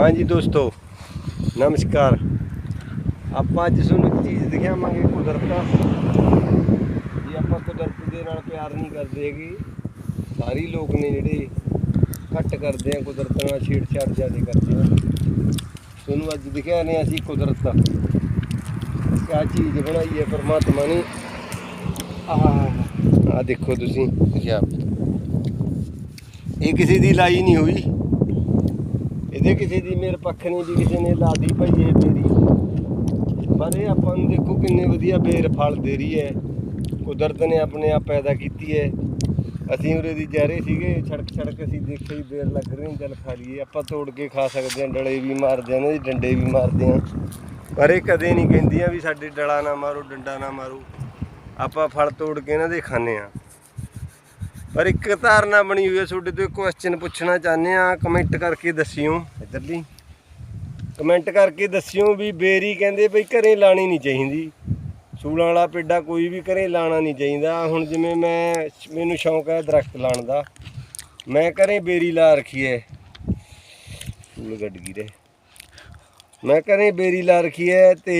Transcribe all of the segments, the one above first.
ਹਾਂਜੀ ਦੋਸਤੋ ਨਮਸਕਾਰ। ਆਪਾਂ ਅੱਜ ਤੁਹਾਨੂੰ ਇੱਕ ਚੀਜ਼ ਦਿਖਾਵਾਂਗੇ ਕੁਦਰਤ ਦਾ। ਜੇ ਆਪਾਂ ਕੁਦਰਤ ਦੇ ਨਾਲ ਪਿਆਰ ਨਹੀਂ ਕਰਦੇ ਹੈਗੇ। ਸਾਰੇ ਲੋਕ ਨੇ ਜਿਹੜੇ ਘੱਟ ਕਰਦੇ ਆ ਕੁਦਰਤ ਨਾਲ ਛੇੜਛਾੜ ਜ਼ਿਆਦਾ ਕਰਦੇ ਆ। ਤੁਹਾਨੂੰ ਅੱਜ ਦਿਖਿਆ ਨੇ ਅਸੀਂ ਕੁਦਰਤ ਦਾ। ਕਿਆ ਚੀਜ਼ ਬਣਾਈ ਹੈ ਪਰਮਾਤਮਾ ਨੇ। ਆਹ ਆ ਦੇਖੋ ਤੁਸੀਂ। ਦਿਖਿਆ ਇਹ ਕਿਸੇ ਦੀ ਲਾਈ ਨਹੀਂ ਹੋਈ। ਇਹਦੇ ਕਿਸੇ ਦੀ ਮੇਰ ਪੱਖ ਨਹੀਂ ਵੀ ਕਿਸੇ ਨੇ ਲਾਦੀ ਭਾਈ ਇਹ ਤੇਰੀ। ਪਰ ਇਹ ਆਪਾਂ ਨੂੰ ਦੇਖੋ ਕਿੰਨੇ ਵਧੀਆ ਬੇਰ ਫਲ ਦੇ ਰਹੀ ਹੈ ਕੁਦਰਤ ਨੇ ਆਪਣੇ ਆਪ ਪੈਦਾ ਕੀਤੀ ਹੈ ਅਸੀਂ ਉਰੇ ਦੀ ਜਾ ਸੀਗੇ, ਛੜਕ ਛੜਕ ਅਸੀਂ ਦੇਖੇ ਹੀ ਬੇਰ ਲੱਗ ਰਹੇ ਨੇ ਚੱਲ ਖਾ ਲਈਏ। ਆਪਾਂ ਤੋੜ ਕੇ ਖਾ ਸਕਦੇ ਹਾਂ ਡਲੇ ਵੀ ਮਾਰਦੇ ਹਾਂ ਇਹਨਾਂ ਦੇ ਡੰਡੇ ਵੀ ਮਾਰਦੇ ਹਾਂ ਪਰ ਇਹ ਕਦੇ ਨਹੀਂ ਕਹਿੰਦੀਆਂ ਵੀ ਸਾਡੇ ਡਲਾ ਨਾ ਮਾਰੋ, ਡੰਡਾ ਨਾ ਮਾਰੋ। ਆਪਾਂ ਫਲ ਤੋੜ ਕੇ ਇਹਨਾਂ ਦੇ ਖਾਂਦੇ ਆ। ਪਰ ਇੱਕ ਧਾਰਨਾ ਬਣੀ ਹੋਈ ਹੈ ਤੁਹਾਡੇ ਤੋਂ, ਇੱਕ ਕੁਐਸਚਨ ਪੁੱਛਣਾ ਚਾਹੁੰਦੇ ਆ ਕਮੈਂਟ ਕਰਕੇ ਦੱਸਿਓ। ਇੱਧਰਲੀ। ਕਮੈਂਟ ਕਰਕੇ ਦੱਸਿਓ ਵੀ ਬੇਰੀ ਕਹਿੰਦੇ ਬਈ ਘਰੇ ਲਾਣੀ ਨਹੀਂ ਚਾਹੀਦੀ। ਸੂਲਾਂ ਵਾਲਾ ਪੇਡਾ ਕੋਈ ਵੀ ਘਰੇ ਲਾਣਾ ਨਹੀਂ ਚਾਹੀਦਾ। ਹੁਣ ਜਿਵੇਂ ਮੈਂ, ਮੈਨੂੰ ਸ਼ੌਂਕ ਹੈ ਦਰਖਤ ਲਾਉਣ ਦਾ। ਮੈਂ ਘਰੇ ਬੇਰੀ ਲਾ ਰੱਖੀ ਹੈ। ਫੁੱਲ ਗੱਡ ਗਈ ਰੇ ਮੈਂ ਘਰੇ ਬੇਰੀ ਲਾ ਰੱਖੀ ਹੈ ਤੇ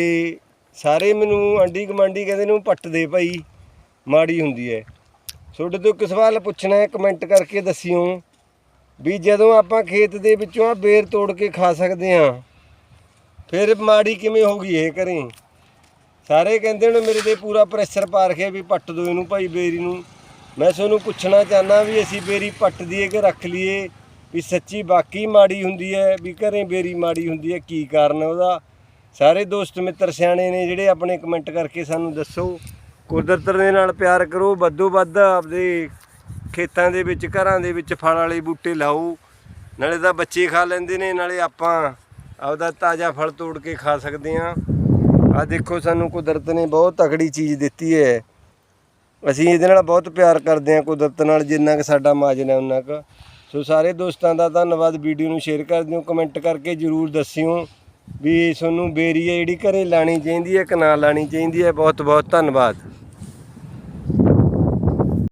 ਸਾਰੇ ਮੈਨੂੰ ਆਂਢੀ ਕਮਾਂਡੀ ਕਹਿੰਦੇ ਨੂੰ ਪੱਟ ਦੇ ਭਾਈ। ਮਾੜੀ ਹੁੰਦੀ ਹੈ। ਤੁਹਾਡੇ ਤੋਂ ਇੱਕ ਸਵਾਲ ਪੁੱਛਣਾ ਹੈ ਕਮੈਂਟ ਕਰਕੇ ਦੱਸਿਓ ਵੀ ਜਦੋਂ ਆਪਾਂ ਖੇਤ ਦੇ ਵਿੱਚੋਂ ਆ ਬੇਰ ਤੋੜ ਕੇ ਖਾ ਸਕਦੇ ਹਾਂ, ਫਿਰ ਮਾੜੀ ਕਿਵੇਂ ਹੋ ਗਈ ਇਹ ਘਰੇ? ਸਾਰੇ ਕਹਿੰਦੇ ਨੇ ਮੇਰੇ ਤੇ ਪੂਰਾ ਪ੍ਰੈਸ਼ਰ ਪਾ ਰੱਖਿਆ ਵੀ ਪੱਟ ਦੋ ਇਹਨੂੰ ਭਾਈ ਬੇਰੀ ਨੂੰ। ਮੈਂ ਤੁਹਾਨੂੰ ਪੁੱਛਣਾ ਚਾਹਨਾ ਵੀ ਅਸੀਂ ਬੇਰੀ ਪੱਟ ਦਈਏ ਕਿ ਰੱਖ ਲਈਏ? ਵੀ ਸੱਚੀ ਬਾਕੀ ਮਾੜੀ ਹੁੰਦੀ ਹੈ, ਵੀ ਘਰੇ ਬੇਰੀ ਮਾੜੀ ਹੁੰਦੀ ਹੈ, ਕੀ ਕਾਰਨ ਉਹਦਾ? ਸਾਰੇ ਦੋਸਤ ਮਿੱਤਰ ਸਿਆਣੇ ਨੇ ਜਿਹੜੇ ਆਪਣੇ ਕਮੈਂਟ ਕਰਕੇ ਸਾਨੂੰ ਦੱਸੋ। ਕੁਦਰਤ ਦੇ ਨਾਲ ਪਿਆਰ ਕਰੋ, ਵੱਧੋ ਵੱਧ ਆਪਦੇ ਖੇਤਾਂ ਦੇ ਵਿੱਚ, ਘਰਾਂ ਦੇ ਵਿੱਚ ਫਲ ਵਾਲੇ ਬੂਟੇ ਲਾਓ। ਨਾਲੇ ਤਾਂ ਬੱਚੇ ਖਾ ਲੈਂਦੇ ਨੇ, ਨਾਲੇ ਆਪਾਂ ਆਪਦਾ ਤਾਜ਼ਾ ਫਲ ਤੋੜ ਕੇ ਖਾ ਸਕਦੇ ਹਾਂ। ਆ ਦੇਖੋ, ਸਾਨੂੰ ਕੁਦਰਤ ਨੇ ਬਹੁਤ ਤਕੜੀ ਚੀਜ਼ ਦਿੱਤੀ ਹੈ। ਅਸੀਂ ਇਹਦੇ ਨਾਲ ਬਹੁਤ ਪਿਆਰ ਕਰਦੇ ਹਾਂ ਕੁਦਰਤ ਨਾਲ, ਜਿੰਨਾ ਕਿ ਸਾਡਾ ਮਾਜਨ ਹੈ ਉਨਾ ਕੁ। ਸੋ ਸਾਰੇ ਦੋਸਤਾਂ ਦਾ ਧੰਨਵਾਦ। ਵੀਡੀਓ ਨੂੰ ਸ਼ੇਅਰ ਕਰ ਦਿਓ, ਕਮੈਂਟ ਕਰਕੇ ਜਰੂਰ ਦੱਸਿਓ ਵੀ ਤੁਹਾਨੂੰ ਬੇਰੀ ਹੈ ਜਿਹੜੀ ਘਰੇ ਲਾਣੀ ਚਾਹੀਦੀ ਹੈ ਕਿ ਨਾ ਲਾਣੀ ਚਾਹੀਦੀ ਹੈ। ਬਹੁਤ ਬਹੁਤ ਧੰਨਵਾਦ।